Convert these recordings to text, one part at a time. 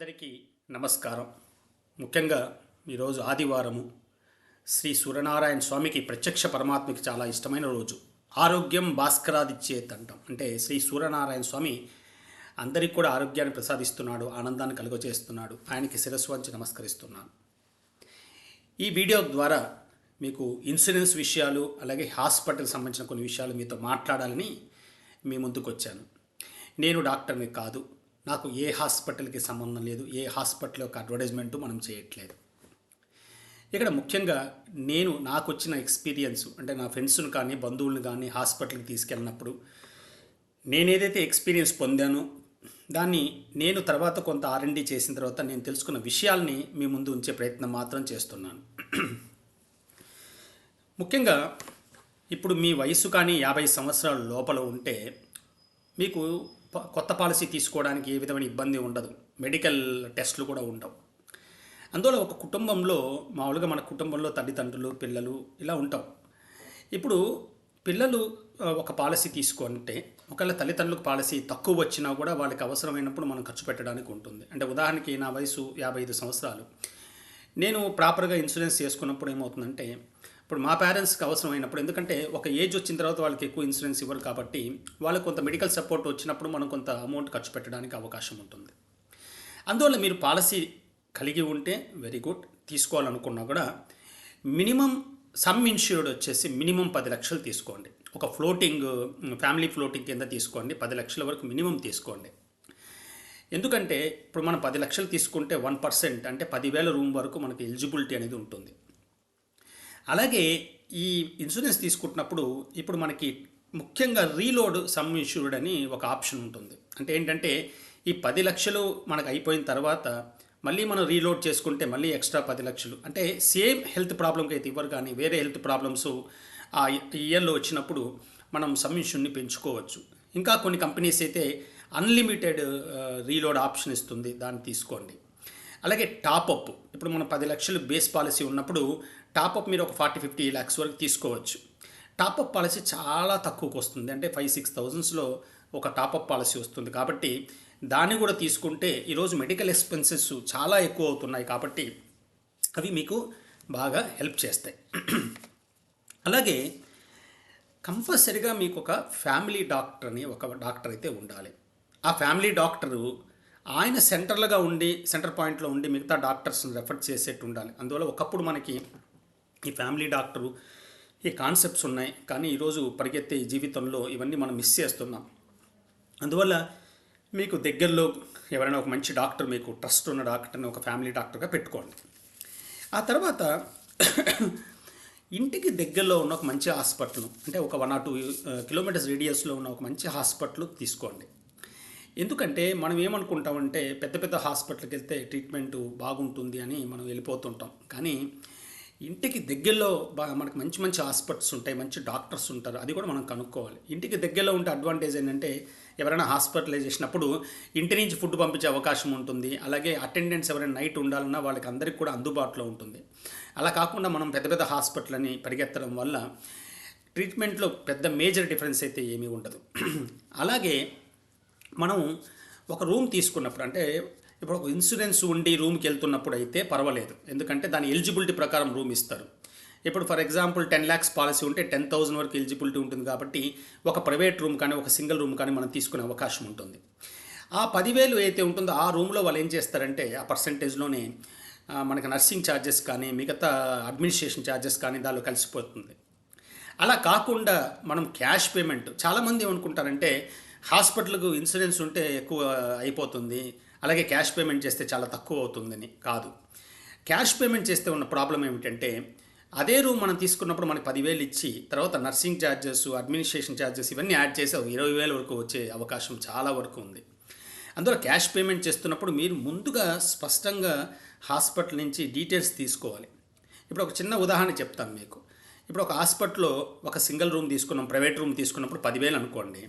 అందరికీ నమస్కారం. ముఖ్యంగా ఈరోజు ఆదివారము శ్రీ సూర్యనారాయణ స్వామికి ప్రత్యక్ష పరమాత్మకి చాలా ఇష్టమైన రోజు. ఆరోగ్యం భాస్కరాదిచ్చేత్ అంటాం అంటే శ్రీ సూర్యనారాయణ స్వామి అందరికీ కూడా ఆరోగ్యాన్ని ప్రసాదిస్తున్నాడు ఆనందాన్ని కలుగజేస్తున్నాడు ఆయనకి శిరస్సు వంచి నమస్కరిస్తున్నాను. ఈ వీడియో ద్వారా మీకు ఇన్సూరెన్స్ విషయాలు అలాగే హాస్పిటల్ సంబంధించిన కొన్ని విషయాలు మీతో మాట్లాడాలని మీ ముందుకు వచ్చాను నేను డాక్టర్ని కాదు నాకు ఏ హాస్పిటల్కి సంబంధం లేదు ఏ హాస్పిటల్ యొక్క అడ్వర్టైజ్మెంట్ మనం చేయట్లేదు. ఇక్కడ ముఖ్యంగా నేను నాకు వచ్చిన ఎక్స్పీరియన్స్ అంటే నా ఫ్రెండ్స్ను కానీ బంధువులను కానీ హాస్పిటల్కి తీసుకెళ్ళినప్పుడు నేనేదైతే ఎక్స్పీరియన్స్ పొందానో దాన్ని నేను తర్వాత కొంత ఆర్ఎండి చేసిన తర్వాత నేను తెలుసుకున్న విషయాల్ని మీ ముందు ఉంచే ప్రయత్నం మాత్రం చేస్తున్నాను. ముఖ్యంగా ఇప్పుడు మీ వయసు కానీ యాభై సంవత్సరాల లోపల ఉంటే మీకు కొత్త పాలసీ తీసుకోవడానికి ఏ విధమైన ఇబ్బంది ఉండదు. మెడికల్ టెస్ట్లు కూడా ఉండవు. అందువల్ల ఒక కుటుంబంలో మామూలుగా మన కుటుంబంలో తల్లిదండ్రులు పిల్లలు ఇలా ఉంటాం. ఇప్పుడు పిల్లలు ఒక పాలసీ తీసుకుంటే ఒకవేళ తల్లిదండ్రులకు పాలసీ తక్కువ వచ్చినా కూడా వాళ్ళకి అవసరమైనప్పుడు మనం ఖర్చు పెట్టడానికి ఉంటుంది. అంటే ఉదాహరణకి నా వయసు యాభై ఐదు సంవత్సరాలు. నేను ప్రాపర్గా ఇన్సూరెన్స్ చేసుకున్నప్పుడు ఏమవుతుందంటే ఇప్పుడు మా పేరెంట్స్కి అవసరమైనప్పుడు ఎందుకంటే ఒక ఏజ్ వచ్చిన తర్వాత వాళ్ళకి ఎక్కువ ఇన్సూరెన్స్ ఇవ్వరు కాబట్టి వాళ్ళకి కొంత మెడికల్ సపోర్ట్ వచ్చినప్పుడు మనం కొంత అమౌంట్ ఖర్చు పెట్టడానికి అవకాశం ఉంటుంది. అందువల్ల మీరు పాలసీ కలిగి ఉంటే వెరీ గుడ్ తీసుకోవాలనుకున్నా కూడా మినిమం సమ్ ఇన్సూర్డ్ వచ్చేసి మినిమం పది లక్షలు తీసుకోండి. ఒక ఫ్లోటింగ్ ఫ్యామిలీ ఫ్లోటింగ్ కింద తీసుకోండి. పది లక్షల వరకు మినిమం తీసుకోండి. ఎందుకంటే ఇప్పుడు మనం పది లక్షలు తీసుకుంటే వన్ పర్సెంట్ అంటే పదివేల రూమ్ వరకు మనకి ఎలిజిబిలిటీ అనేది ఉంటుంది. అలాగే ఈ ఇన్సూరెన్స్ తీసుకుంటున్నప్పుడు ఇప్పుడు మనకి ముఖ్యంగా రీలోడ్ సమ్ ఇన్సూర్డ్ అని ఒక ఆప్షన్ ఉంటుంది. అంటే ఏంటంటే ఈ పది లక్షలు మనకు అయిపోయిన తర్వాత మళ్ళీ మనం రీలోడ్ చేసుకుంటే మళ్ళీ ఎక్స్ట్రా పది లక్షలు. అంటే సేమ్ హెల్త్ ప్రాబ్లంకి అయితే ఇవ్వరు కానీ వేరే హెల్త్ ప్రాబ్లమ్స్ ఆ ఇయర్లో వచ్చినప్పుడు మనం సమ్ ఇన్సూర్ని పెంచుకోవచ్చు. ఇంకా కొన్ని కంపెనీస్ అయితే అన్లిమిటెడ్ రీలోడ్ ఆప్షన్ ఇస్తుంది. దాన్ని తీసుకోండి. అలాగే టాపప్. ఇప్పుడు మనం పది లక్షలు బేస్ పాలసీ ఉన్నప్పుడు టాపప్ మీరు ఒక ఫార్టీ ఫిఫ్టీ ల్యాక్స్ వరకు తీసుకోవచ్చు. టాపప్ పాలసీ చాలా తక్కువకు వస్తుంది. అంటే ఫైవ్ సిక్స్ థౌజండ్స్లో ఒక టాపప్ పాలసీ వస్తుంది. కాబట్టి దాన్ని కూడా తీసుకుంటే ఈరోజు మెడికల్ ఎక్స్పెన్సెస్ చాలా ఎక్కువ అవుతున్నాయి కాబట్టి అవి మీకు బాగా హెల్ప్ చేస్తాయి. అలాగే కంపల్సరిగా మీకు ఒక ఫ్యామిలీ డాక్టర్ అని ఒక డాక్టర్ అయితే ఉండాలి. ఆ ఫ్యామిలీ డాక్టరు ఆయన సెంటర్లుగా ఉండి సెంటర్ పాయింట్లో ఉండి మిగతా డాక్టర్స్ని రెఫర్ చేసేట్టు ఉండాలి. అందువల్ల ఒకప్పుడు మనకి ఈ ఫ్యామిలీ డాక్టరు ఈ కాన్సెప్ట్స్ ఉన్నాయి. కానీ ఈరోజు పరిగెత్తే ఈ జీవితంలో ఇవన్నీ మనం మిస్ చేస్తున్నాం. అందువల్ల మీకు దగ్గరలో ఎవరైనా ఒక మంచి డాక్టర్ మీకు ట్రస్ట్ ఉన్న డాక్టర్ని ఒక ఫ్యామిలీ డాక్టర్గా పెట్టుకోండి. ఆ తర్వాత ఇంటికి దగ్గరలో ఉన్న ఒక మంచి హాస్పిటల్ అంటే ఒక వన్ ఆర్ టూ కిలోమీటర్స్ రేడియస్లో ఉన్న ఒక మంచి హాస్పిటల్ తీసుకోండి. ఎందుకంటే మనం ఏమనుకుంటామంటే పెద్ద పెద్ద హాస్పిటల్కి వెళ్తే ట్రీట్మెంట్ బాగుంటుంది అని మనం వెళ్ళిపోతుంటాం. కానీ ఇంటికి దగ్గరలో బా మనకు మంచి మంచి హాస్పిటల్స్ ఉంటాయి మంచి డాక్టర్స్ ఉంటారు అది కూడా మనం కనుక్కోవాలి. ఇంటికి దగ్గరలో ఉంటే అడ్వాంటేజ్ ఏంటంటే ఎవరైనా హాస్పిటలైజ్ చేసినప్పుడు ఇంటి నుంచి ఫుడ్ పంపించే అవకాశం ఉంటుంది అలాగే అటెండెన్స్ ఎవరైనా నైట్ ఉండాలన్నా వాళ్ళకి అందరికీ కూడా అందుబాటులో ఉంటుంది. అలా కాకుండా మనం పెద్ద పెద్ద హాస్పిటల్ అని పరిగెత్తడం వల్ల ట్రీట్మెంట్లో పెద్ద మేజర్ డిఫరెన్స్ అయితే ఏమీ ఉండదు. అలాగే మనం ఒక రూమ్ తీసుకున్నప్పుడు అంటే ఇప్పుడు ఒక ఇన్సూరెన్స్ ఉండి రూమ్కి వెళ్తున్నప్పుడు అయితే పర్వాలేదు. ఎందుకంటే దాని ఎలిజిబిలిటీ ప్రకారం రూమ్ ఇస్తారు. ఇప్పుడు for example ten lakhs policy ఉంటే టెన్ థౌసండ్ వరకు ఎలిజిబిలిటీ ఉంటుంది కాబట్టి ఒక ప్రైవేట్ రూమ్ కానీ ఒక సింగిల్ రూమ్ కానీ మనం తీసుకునే అవకాశం ఉంటుంది. ఆ పదివేలు అయితే ఉంటుందో ఆ రూమ్లో వాళ్ళు ఏం చేస్తారంటే ఆ పర్సంటేజ్లోనే మనకి నర్సింగ్ ఛార్జెస్ కానీ మిగతా అడ్మినిస్ట్రేషన్ ఛార్జెస్ కానీ దానిలో కలిసిపోతుంది. అలా కాకుండా మనం క్యాష్ పేమెంట్ చాలామంది ఏమనుకుంటారంటే హాస్పిటల్కు ఇన్సూరెన్స్ ఉంటే ఎక్కువ అయిపోతుంది. అలాగే క్యాష్ పేమెంట్ చేస్తే చాలా తక్కువ అవుతుందని కాదు. క్యాష్ పేమెంట్ చేస్తే ఉన్న ప్రాబ్లం ఏమిటంటే అదే రూమ్ మనం తీసుకున్నప్పుడు మనకి పదివేలు ఇచ్చి తర్వాత నర్సింగ్ ఛార్జెస్ అడ్మినిస్ట్రేషన్ ఛార్జెస్ ఇవన్నీ యాడ్ చేసి ఒక ఇరవై వేల వరకు వచ్చే అవకాశం చాలా వరకు ఉంది. అందులో క్యాష్ పేమెంట్ చేస్తున్నప్పుడు మీరు ముందుగా స్పష్టంగా హాస్పిటల్ నుంచి డీటెయిల్స్ తీసుకోవాలి. ఇప్పుడు ఒక చిన్న ఉదాహరణ చెప్తాను మీకు. ఇప్పుడు ఒక హాస్పిటల్లో ఒక సింగిల్ రూమ్ తీసుకున్నాం ప్రైవేట్ రూమ్ తీసుకున్నప్పుడు పదివేలు అనుకోండి.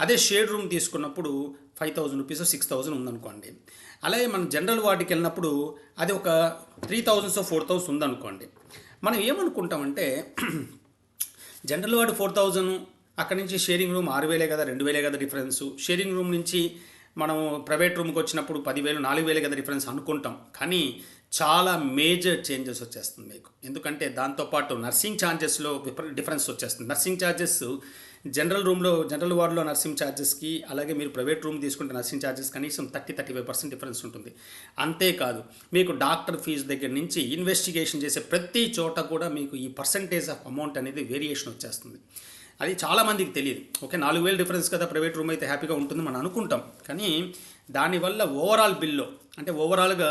అదే షేడ్ రూమ్ తీసుకున్నప్పుడు five thousand rupees six thousand ఉందనుకోండి. అలాగే మనం జనరల్ వార్డుకి వెళ్ళినప్పుడు అది ఒక త్రీ థౌజండ్స్ ఫోర్ థౌసండ్ ఉందనుకోండి. మనం ఏమనుకుంటామంటే జనరల్ వార్డు ఫోర్ థౌజండ్ అక్కడి నుంచి షేరింగ్ రూమ్ ఆరు వేలే కదా రెండు వేలే కదా డిఫరెన్సు. షేరింగ్ రూమ్ నుంచి మనం ప్రైవేట్ రూమ్కి వచ్చినప్పుడు పదివేలు నాలుగు వేలు కదా డిఫరెన్స్ అనుకుంటాం. కానీ చాలా మేజర్ చేంజెస్ వచ్చేస్తుంది మీకు. ఎందుకంటే దాంతోపాటు నర్సింగ్ ఛార్జెస్లో డిఫరెన్స్ వచ్చేస్తుంది. నర్సింగ్ ఛార్జెస్ జనరల్ రూమ్లో జనరల్ వార్డులో నర్సింగ్ ఛార్జెస్కి అలాగే మీరు ప్రైవేట్ రూమ్ తీసుకుంటే నర్సింగ్ ఛార్జెస్ కనీసం thirty thirty five percent difference ఉంటుంది. అంతేకాదు మీకు డాక్టర్ ఫీజు దగ్గర నుంచి ఇన్వెస్టిగేషన్ చేసే ప్రతి చోట కూడా మీకు ఈ పర్సంటేజ్ ఆఫ్ అమౌంట్ అనేది వేరియేషన్ వచ్చేస్తుంది. అది చాలామందికి తెలియదు. ఓకే నాలుగు వేలు డిఫరెన్స్ కదా ప్రైవేట్ రూమ్ అయితే హ్యాపీగా ఉంటుంది మనం అనుకుంటాం. కానీ దానివల్ల ఓవరాల్ బిల్లు అంటే ఓవరాల్గా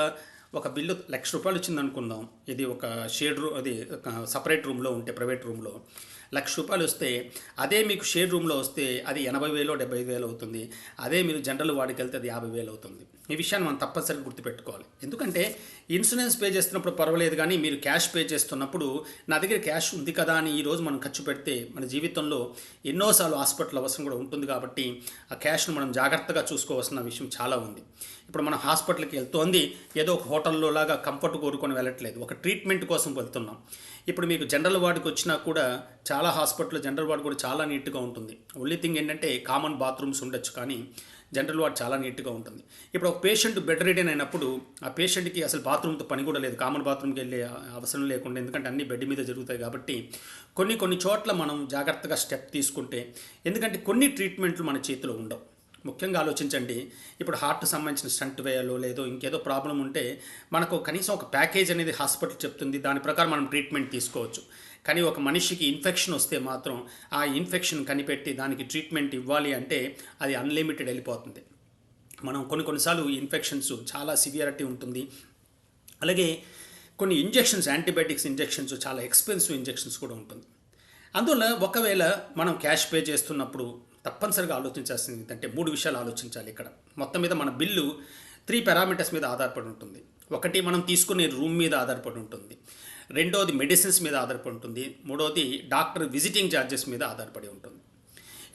ఒక బిల్లు లక్ష రూపాయలు వచ్చింది అనుకుందాం. ఇది ఒక షేడ్ రూమ్ అది సపరేట్ రూమ్లో ఉంటే ప్రైవేట్ రూమ్లో లక్ష రూపాయలు వస్తే అదే మీకు షేడ్ రూమ్లో వస్తే అది ఎనభై వేలు డెబ్బై వేలు అవుతుంది. అదే మీరు జనరల్ వాడికి వెళ్తే అది యాభై వేలు అవుతుంది. ఈ విషయాన్ని మనం తప్పనిసరిగా గుర్తుపెట్టుకోవాలి. ఎందుకంటే ఇన్సూరెన్స్ పే చేస్తున్నప్పుడు పర్వాలేదు కానీ మీరు క్యాష్ పే చేస్తున్నప్పుడు నా దగ్గర క్యాష్ ఉంది కదా అని ఈరోజు మనం ఖర్చు పెడితే మన జీవితంలో ఎన్నోసార్లు హాస్పిటల్ అవసరం కూడా ఉంటుంది కాబట్టి ఆ క్యాష్ను మనం జాగ్రత్తగా చూసుకోవాల్సిన విషయం చాలా ఉంది. ఇప్పుడు మనం హాస్పిటల్కి వెళ్తోంది ఏదో ఒక హోటల్లో లాగా కంఫర్ట్ కోరుకొని వెళ్ళట్లేదు. ఒక ట్రీట్మెంట్ కోసం వెళ్తున్నాం. ఇప్పుడు మీకు జనరల్ వార్డుకి వచ్చినా కూడా చాలా హాస్పిటల్ జనరల్ వార్డు కూడా చాలా నీట్గా ఉంటుంది. ఓన్లీ థింగ్ ఏంటంటే కామన్ బాత్రూమ్స్ ఉండొచ్చు కానీ జనరల్ వార్డ్ చాలా నీట్గా ఉంటుంది. ఇప్పుడు ఒక పేషెంట్ బెడ్ రిడెన్ అయినప్పుడు ఆ పేషెంట్కి అసలు బాత్రూమ్తో పని కూడా లేదు. కామన్ బాత్రూమ్కి వెళ్ళే అవసరం లేకుండా ఎందుకంటే అన్ని బెడ్ మీద జరుగుతాయి కాబట్టి కొన్ని కొన్ని చోట్ల మనం జాగ్రత్తగా స్టెప్ తీసుకుంటే ఎందుకంటే కొన్ని ట్రీట్మెంట్లు మన చేతిలో ఉండవు. ముఖ్యంగా ఆలోచించండి. ఇప్పుడు హార్ట్ సంబంధించిన స్టంట్ వేయాలో లేదో ఇంకేదో ప్రాబ్లం ఉంటే మనకు కనీసం ఒక ప్యాకేజ్ అనేది హాస్పిటల్ చెప్తుంది. దాని ప్రకారం మనం ట్రీట్మెంట్ తీసుకోవచ్చు. కానీ ఒక మనిషికి ఇన్ఫెక్షన్ వస్తే మాత్రం ఆ ఇన్ఫెక్షన్ కనిపెట్టి దానికి ట్రీట్మెంట్ ఇవ్వాలి అంటే అది అన్లిమిటెడ్ వెళ్ళిపోతుంది. మనం కొన్ని కొన్నిసార్లు ఇన్ఫెక్షన్స్ చాలా సివియారిటీ ఉంటుంది. అలాగే కొన్ని ఇంజెక్షన్స్ యాంటీబయాటిక్స్ ఇంజెక్షన్స్ చాలా ఎక్స్పెన్సివ్ ఇంజెక్షన్స్ కూడా ఉంటుంది. అందువల్ల ఒకవేళ మనం క్యాష్ పే చేస్తున్నప్పుడు తప్పనిసరిగా ఆలోచించాల్సింది ఏంటంటే మూడు విషయాలు ఆలోచించాలి ఇక్కడ. మొత్తం మీద మన బిల్లు త్రీ పారామీటర్స్ మీద ఆధారపడి ఉంటుంది. ఒకటి మనం తీసుకునే రూమ్ మీద ఆధారపడి ఉంటుంది. రెండోది మెడిసిన్స్ మీద ఆధారపడి ఉంటుంది. మూడోది డాక్టర్ విజిటింగ్ ఛార్జెస్ మీద ఆధారపడి ఉంటుంది.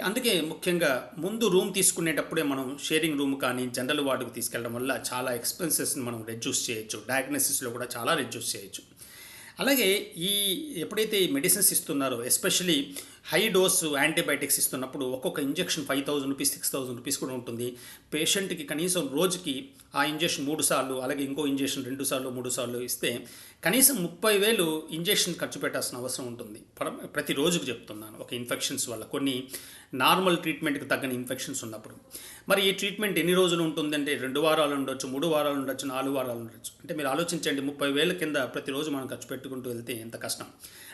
అందుకే ముఖ్యంగా ముందు రూమ్ తీసుకునేటప్పుడే మనం షేరింగ్ రూమ్ కానీ జనరల్ వార్డుకు తీసుకెళ్ళడం వల్ల చాలా ఎక్స్పెన్సెస్ని మనం రెడ్యూస్ చేయొచ్చు. డయాగ్నోసిస్లో కూడా చాలా రెడ్యూస్ చేయొచ్చు. అలాగే ఈ ఎప్పుడైతే ఈ మెడిసిన్స్ ఇస్తున్నారో ఎస్పెషలీ హై డోస్ యాంటీబయాటిక్స్ ఇస్తున్నప్పుడు ఒక్కొక్క injection five thousand rupees six thousand rupees కూడా ఉంటుంది. పేషెంట్కి కనీసం రోజుకి ఆ ఇంజెక్షన్ మూడు సార్లు అలాగే ఇంకో ఇంజెక్షన్ రెండు సార్లు మూడు సార్లు ఇస్తే కనీసం ముప్పై వేలు ఇంజెక్షన్ ఖర్చు పెట్టాల్సిన అవసరం ఉంటుంది. పర- ప్రతి రోజుకు చెప్తున్నాను ఒక ఇన్ఫెక్షన్స్ వల్ల. కొన్ని నార్మల్ ట్రీట్మెంట్కి తగ్గని ఇన్ఫెక్షన్స్ ఉన్నప్పుడు. మరి ఈ ట్రీట్మెంట్ ఎన్ని రోజులు ఉంటుందంటే రెండు వారాలు ఉండొచ్చు మూడు వారాలు ఉండొచ్చు నాలుగు వారాలు ఉండొచ్చు. అంటే మీరు ఆలోచించండి ముప్పై వేల కింద ప్రతిరోజు మనం ఖర్చు పెట్టుకుంటూ వెళ్తే ఎంత కష్టం.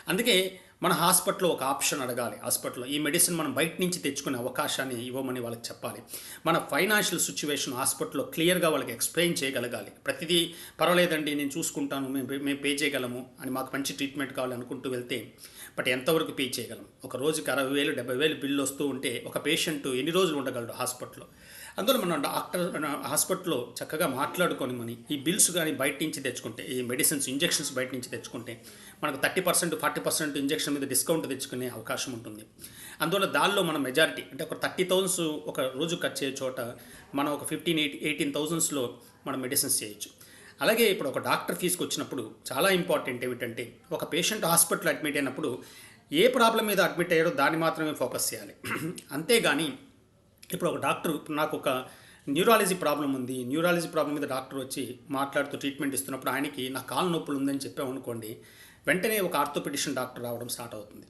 అందుకే మన హాస్పిటల్లో ఒక ఆప్షన్ అడగాలి. హాస్పిటల్లో ఈ మెడిసిన్ మనం బయట నుంచి తెచ్చుకునే అవకాశాన్ని ఇవ్వమని వాళ్ళకి చెప్పాలి. మన ఫైనాన్షియల్ సిచ్యువేషన్ హాస్పిటల్లో క్లియర్గా వాళ్ళకి ఎక్స్ప్లెయిన్ చేయగలగాలి. ప్రతిదీ పర్వాలేదండి నేను చూసుకుంటాను మేము మేము పే చేయగలము అని మాకు మంచి ట్రీట్మెంట్ కావాలనుకుంటూ వెళ్తే బట్ ఎంతవరకు పే చేయగలం? ఒక రోజుకి అరవై వేలు డెబ్బై వేలు బిల్లు వస్తూ ఉంటే ఒక పేషెంట్ ఎన్ని రోజులు ఉండగలడు హాస్పిటల్లో? అందులో మనం డాక్టర్ హాస్పిటల్లో చక్కగా మాట్లాడుకొని మని ఈ బిల్స్ కానీ బయట నుంచి తెచ్చుకుంటే ఈ మెడిసిన్స్ ఇంజెక్షన్స్ బయట నుంచి తెచ్చుకుంటే మనకు thirty percent forty percent injection మీద డిస్కౌంట్ తెచ్చుకునే అవకాశం ఉంటుంది. అందువల్ల దానిలో మన మెజారిటీ అంటే ఒక థర్టీ థౌసండ్స్ ఒక రోజు ఖర్చు అయ్యే చోట మనం ఒక ఫిఫ్టీన్ ఎయిట్ ఎయిటీన్ థౌసండ్స్లో మనం మెడిసిన్స్ చేయొచ్చు. అలాగే ఇప్పుడు ఒక డాక్టర్ ఫీజుకి వచ్చినప్పుడు చాలా ఇంపార్టెంట్ ఏమిటంటే ఒక పేషెంట్ హాస్పిటల్ అడ్మిట్ అయినప్పుడు ఏ ప్రాబ్లం మీద అడ్మిట్ అయ్యారో దాన్ని మాత్రమే ఫోకస్ చేయాలి. అంతేగాని ఇప్పుడు ఒక డాక్టర్ ఇప్పుడు నాకు ఒక న్యూరాలజీ ప్రాబ్లం ఉంది. న్యూరాలజీ ప్రాబ్లం మీద డాక్టర్ వచ్చి మాట్లాడుతూ ట్రీట్మెంట్ ఇస్తున్నప్పుడు ఆయనకి నా కాలు నొప్పులు ఉందని చెప్పామనుకోండి వెంటనే ఒక ఆర్థోపెడిషన్ డాక్టర్ రావడం స్టార్ట్ అవుతుంది.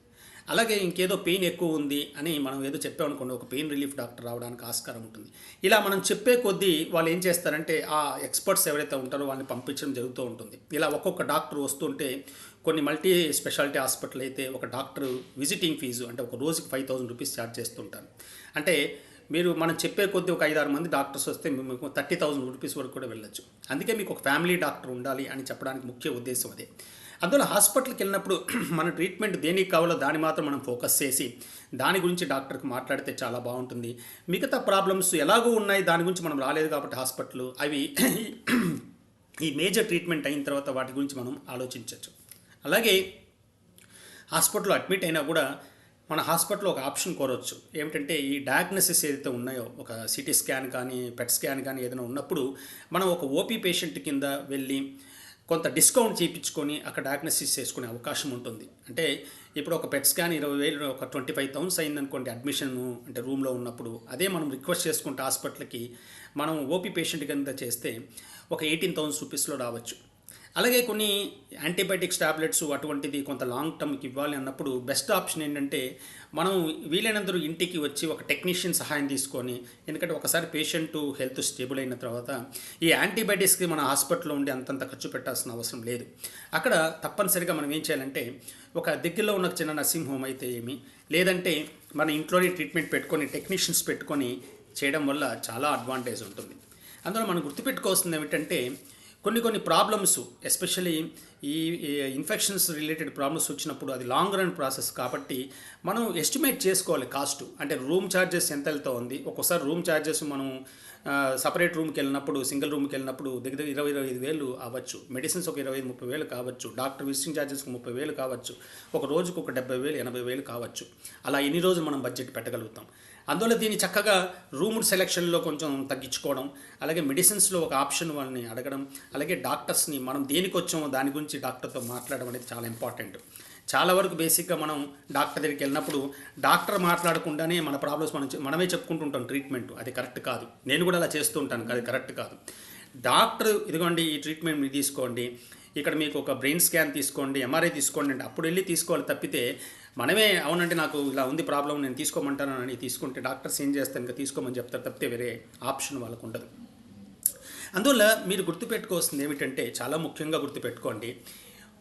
అలాగే ఇంకేదో పెయిన్ ఎక్కువ ఉంది అని మనం ఏదో చెప్పామనుకోండి ఒక పెయిన్ రిలీఫ్ డాక్టర్ రావడానికి ఆస్కారం ఉంటుంది. ఇలా మనం చెప్పే కొద్దీ వాళ్ళు ఏం చేస్తారంటే ఆ ఎక్స్పర్ట్స్ ఎవరైతే ఉంటారో వాళ్ళని పంపించడం జరుగుతూ ఉంటుంది. ఇలా ఒక్కొక్క డాక్టర్ వస్తుంటే కొన్ని మల్టీ స్పెషాలిటీ హాస్పిటల్ అయితే ఒక డాక్టర్ విజిటింగ్ ఫీజు అంటే ఒక రోజుకి ఫైవ్ థౌసండ్ రూపీస్ ఛార్జ్ చేస్తుంటారు. అంటే మీరు మనం చెప్పే కొద్దీ ఒక ఐదారు మంది డాక్టర్స్ వస్తే మీకు థర్టీ థౌసండ్ రూపీస్ వరకు కూడా వెళ్ళొచ్చు. అందుకే మీకు ఒక ఫ్యామిలీ డాక్టర్ ఉండాలి అని చెప్పడానికి ముఖ్య ఉద్దేశం అదే. అందులో హాస్పిటల్కి వెళ్ళినప్పుడు మన ట్రీట్మెంట్ దేనికి కావాలో దాని మాత్రం మనం ఫోకస్ చేసి దాని గురించి డాక్టర్కి మాట్లాడితే చాలా బాగుంటుంది. మిగతా ప్రాబ్లమ్స్ ఎలాగో ఉన్నాయి దాని గురించి మనం రాలేదు కాబట్టి హాస్పిటల్ అవి ఈ మేజర్ ట్రీట్మెంట్ అయిన తర్వాత వాటి గురించి మనం ఆలోచించవచ్చు. అలాగే హాస్పిటల్లో అడ్మిట్ అయినా కూడా మన హాస్పిటల్లో ఒక ఆప్షన్ కోరవచ్చు ఏమిటంటే ఈ డయాగ్నోసిస్ ఏదైతే ఉన్నాయో ఒక సిటీ స్కాన్ కానీ పెట్ స్కాన్ కానీ ఏదైనా ఉన్నప్పుడు మనం ఒక ఓపీ పేషెంట్ కింద వెళ్ళి కొంత డిస్కౌంట్ చేయించుకొని అక్కడ డయాగ్నోసిస్ చేసుకునే అవకాశం ఉంటుంది. అంటే ఇప్పుడు ఒక పెట్ స్కాన్ ఇరవై వేలు ఒక ట్వంటీ ఫైవ్ థౌసండ్స్ అయిందనుకోండి అడ్మిషన్ అంటే రూమ్లో ఉన్నప్పుడు అదే మనం రిక్వెస్ట్ చేసుకుంటే హాస్పిటల్కి మనం ఓపీ పేషెంట్ కింద చేస్తే ఒక ఎయిటీన్ థౌసండ్ రూపీస్లో రావచ్చు. అలాగే కొన్ని యాంటీబయాటిక్స్ టాబ్లెట్స్ అటువంటిది కొంత లాంగ్ టర్మ్కి ఇవ్వాలి అన్నప్పుడు బెస్ట్ ఆప్షన్ ఏంటంటే మనం వీలైనందరూ ఇంటికి వచ్చి ఒక టెక్నీషియన్ సహాయం తీసుకొని ఎందుకంటే ఒకసారి పేషెంట్ హెల్త్ స్టేబుల్ అయిన తర్వాత ఈ యాంటీబయాటిక్స్కి మన హాస్పిటల్లో ఉండి అంతంత ఖర్చు పెట్టాల్సిన అవసరం లేదు. అక్కడ తప్పనిసరిగా మనం ఏం చేయాలంటే ఒక దగ్గరలో ఉన్న చిన్న నర్సింగ్ హోమ్ అయితే ఏమి లేదంటే మన ఇంట్లోనే ట్రీట్మెంట్ పెట్టుకొని టెక్నీషియన్స్ పెట్టుకొని చేయడం వల్ల చాలా అడ్వాంటేజ్ ఉంటుంది. అందులో మనం గుర్తుపెట్టుకోవాల్సింది ఏమిటంటే కొన్ని కొన్ని ప్రాబ్లమ్స్ ఎస్పెషల్లీ ఈ ఇన్ఫెక్షన్స్ రిలేటెడ్ ప్రాబ్లమ్స్ వచ్చినప్పుడు అది లాంగ్ రన్ ప్రాసెస్ కాబట్టి మనం ఎస్టిమేట్ చేసుకోవాలి కాస్ట్ అంటే రూమ్ ఛార్జెస్ ఎంత వెళ్తా ఉంది? ఒక్కోసారి రూమ్ ఛార్జెస్ మనం సపరేట్ రూమ్కి వెళ్ళినప్పుడు సింగిల్ రూమ్కి వెళ్ళినప్పుడు దగ్గర దగ్గర ఇరవై ఇరవై ఐదు వేలు అవ్వచ్చు. మెడిసిన్స్ ఒక ఇరవై ఐదు ముప్పై వేలు కావచ్చు. డాక్టర్ విజిటింగ్ ఛార్జెస్ ముప్పై వేలు కావచ్చు. ఒక రోజుకు ఒక డెబ్బై వేలు ఎనభై వేలు కావచ్చు. అలా ఎన్ని రోజులు మనం బడ్జెట్ పెట్టగలుగుతాం? అందువల్ల దీన్ని చక్కగా రూమ్ సెలెక్షన్లో కొంచెం తగ్గించుకోవడం అలాగే మెడిసిన్స్లో ఒక ఆప్షన్ వాళ్ళని అడగడం అలాగే డాక్టర్స్ని మనం దేనికి వచ్చామో దాని గురించి డాక్టర్తో మాట్లాడడం అనేది చాలా ఇంపార్టెంట్. చాలా వరకు బేసిక్గా మనం డాక్టర్ దగ్గరికి వెళ్ళినప్పుడు డాక్టర్ మాట్లాడకుండానే మన ప్రాబ్లమ్స్ మనం మనమే చెప్పుకుంటుంటాం ట్రీట్మెంట్. అది కరెక్ట్ కాదు. నేను కూడా అలా చేస్తూ ఉంటాను. అది కరెక్ట్ కాదు. డాక్టర్ ఇదిగోండి ఈ ట్రీట్మెంట్ మీరు తీసుకోండి. ఇక్కడ మీకు ఒక బ్రెయిన్ స్కాన్ తీసుకోండి ఎంఆర్ఐ తీసుకోండి అంటే అప్పుడు వెళ్ళి తీసుకోవాలి తప్పితే మనమే అవునంటే నాకు ఇలా ఉంది ప్రాబ్లం నేను తీసుకోమంటాను తీసుకుంటే డాక్టర్స్ ఏం చేస్తారు? ఇంకా తీసుకోమని చెప్తారు తప్పితే వేరే ఆప్షన్ వాళ్ళకు ఉండదు. అందువల్ల మీరు గుర్తుపెట్టుకోవాల్సింది ఏమిటంటే చాలా ముఖ్యంగా గుర్తుపెట్టుకోండి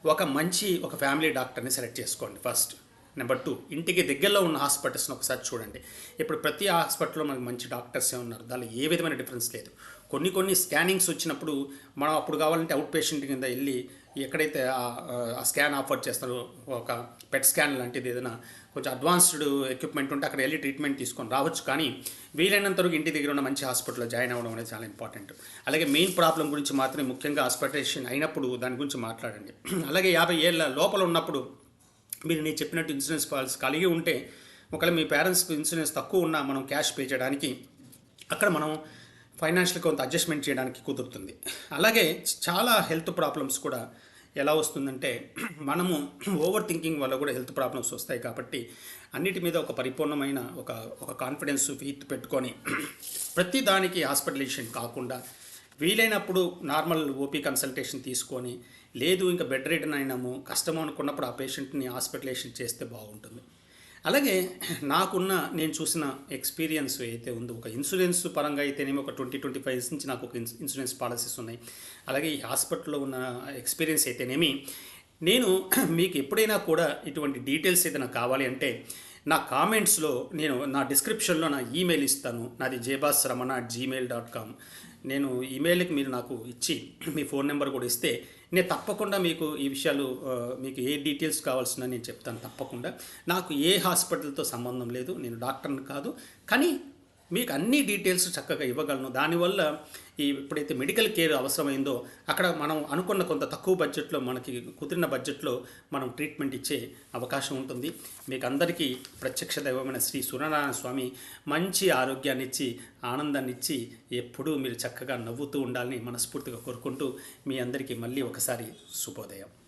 ఒక మంచి ఒక ఫ్యామిలీ డాక్టర్ని సెలెక్ట్ చేసుకోండి ఫస్ట్. నెంబర్ టూ ఇంటికి దగ్గరలో ఉన్న హాస్పిటల్స్ని ఒకసారి చూడండి. ఇప్పుడు ప్రతి హాస్పిటల్లో మనకు మంచి డాక్టర్సే ఉన్నారు? దానిలో ఏ విధమైన డిఫరెన్స్ లేదు. కొన్ని కొన్ని స్కానింగ్స్ వచ్చినప్పుడు మనం అప్పుడు కావాలంటే అవుట్ పేషెంట్ కింద వెళ్ళి ఎక్కడైతే ఆ- స్కాన్ ఆఫర్ చేస్తారో ఒక పెట్ స్కాన్ లాంటిది ఏదైనా కొంచెం అడ్వాన్స్డ్ ఎక్విప్మెంట్ ఉంటే అక్కడ వెళ్ళి ట్రీట్మెంట్ తీసుకొని రావచ్చు. కానీ వీలైనంత వరకు ఇంటి దగ్గర ఉన్న మంచి హాస్పిటల్లో జాయిన్ అవ్వడం అనేది చాలా ఇంపార్టెంట్. అలాగే మెయిన్ ప్రాబ్లం గురించి మాత్రమే ముఖ్యంగా హాస్పిటలేషన్ అయినప్పుడు దాని గురించి మాట్లాడండి. అలాగే యాభై ఏళ్ళ లోపల ఉన్నప్పుడు మీరు నేను చెప్పినట్టు ఇన్సూరెన్స్ పాలసీ కలిగి ఉంటే ఒకవేళ మీ పేరెంట్స్కి ఇన్సూరెన్స్ తక్కువ ఉన్నా మనం క్యాష్ పే చేయడానికి అక్కడ మనం ఫైనాన్షియల్ కొంత అడ్జస్ట్మెంట్ చేయడానికి కుదురుతుంది. అలాగే చాలా హెల్త్ ప్రాబ్లమ్స్ కూడా ఎలా వస్తుందంటే మనము ఓవర్ థింకింగ్ వల్ల కూడా హెల్త్ ప్రాబ్లమ్స్ వస్తాయి కాబట్టి అన్నిటి మీద ఒక పరిపూర్ణమైన ఒక ఒక కాన్ఫిడెన్స్ ఫీత్ పెట్టుకొని ప్రతి దానికి హాస్పిటలైజేషన్ కాకుండా వీలైనప్పుడు నార్మల్ ఓపీ కన్సల్టేషన్ తీసుకొని లేదు ఇంకా బెడ్ రిటర్న్ అయినాము కష్టం అనుకున్నప్పుడు ఆ పేషెంట్ని హాస్పిటలైజేషన్ చేస్తే బాగుంటుంది. అలాగే నాకున్న నేను చూసిన ఎక్స్పీరియన్స్ అయితే ఉందో ఒక ఇన్సూరెన్స్ పరంగా అయితేనేమి ఒక ట్వంటీ ట్వంటీ ఫైవ్ ఇయర్స్ నుంచి నాకు ఒక ఇన్సూరెన్స్ పాలసీస్ ఉన్నాయి. అలాగే ఈ హాస్పిటల్లో ఉన్న ఎక్స్పీరియన్స్ అయితేనేమి నేను మీకు ఎప్పుడైనా కూడా ఇటువంటి డీటెయిల్స్ ఏదైనా కావాలి అంటే నా కామెంట్స్లో నేను నా డిస్క్రిప్షన్లో నా ఈమెయిల్ ఇస్తాను. నాది Jebas Ramana at Gmail dot com. నేను ఈమెయిల్కి మీరు నాకు ఇచ్చి మీ ఫోన్ నెంబర్ కూడా ఇస్తే నేను తప్పకుండా మీకు ఈ విషయాలు మీకు ఏ డీటెయిల్స్ కావాల్సిన నేను చెప్తాను తప్పకుండా. నాకు ఏ హాస్పిటల్తో సంబంధం లేదు నేను డాక్టర్ని కాదు. కానీ మీకు అన్ని డీటెయిల్స్ చక్కగా ఇవ్వగలను. దానివల్ల ఈ ఎప్పుడైతే మెడికల్ కేర్ అవసరమైందో అక్కడ మనం అనుకున్న కొంత తక్కువ బడ్జెట్లో మనకి కుదిరిన బడ్జెట్లో మనం ట్రీట్మెంట్ ఇచ్చే అవకాశం ఉంటుంది. మీకు అందరికీ ప్రత్యక్ష దైవమైన శ్రీ సూర్యనారాయణ స్వామి మంచి ఆరోగ్యాన్ని ఇచ్చి ఆనందాన్ని ఇచ్చి ఎప్పుడూ మీరు చక్కగా నవ్వుతూ ఉండాలని మనస్ఫూర్తిగా కోరుకుంటూ మీ అందరికీ మళ్ళీ ఒకసారి శుభోదయం.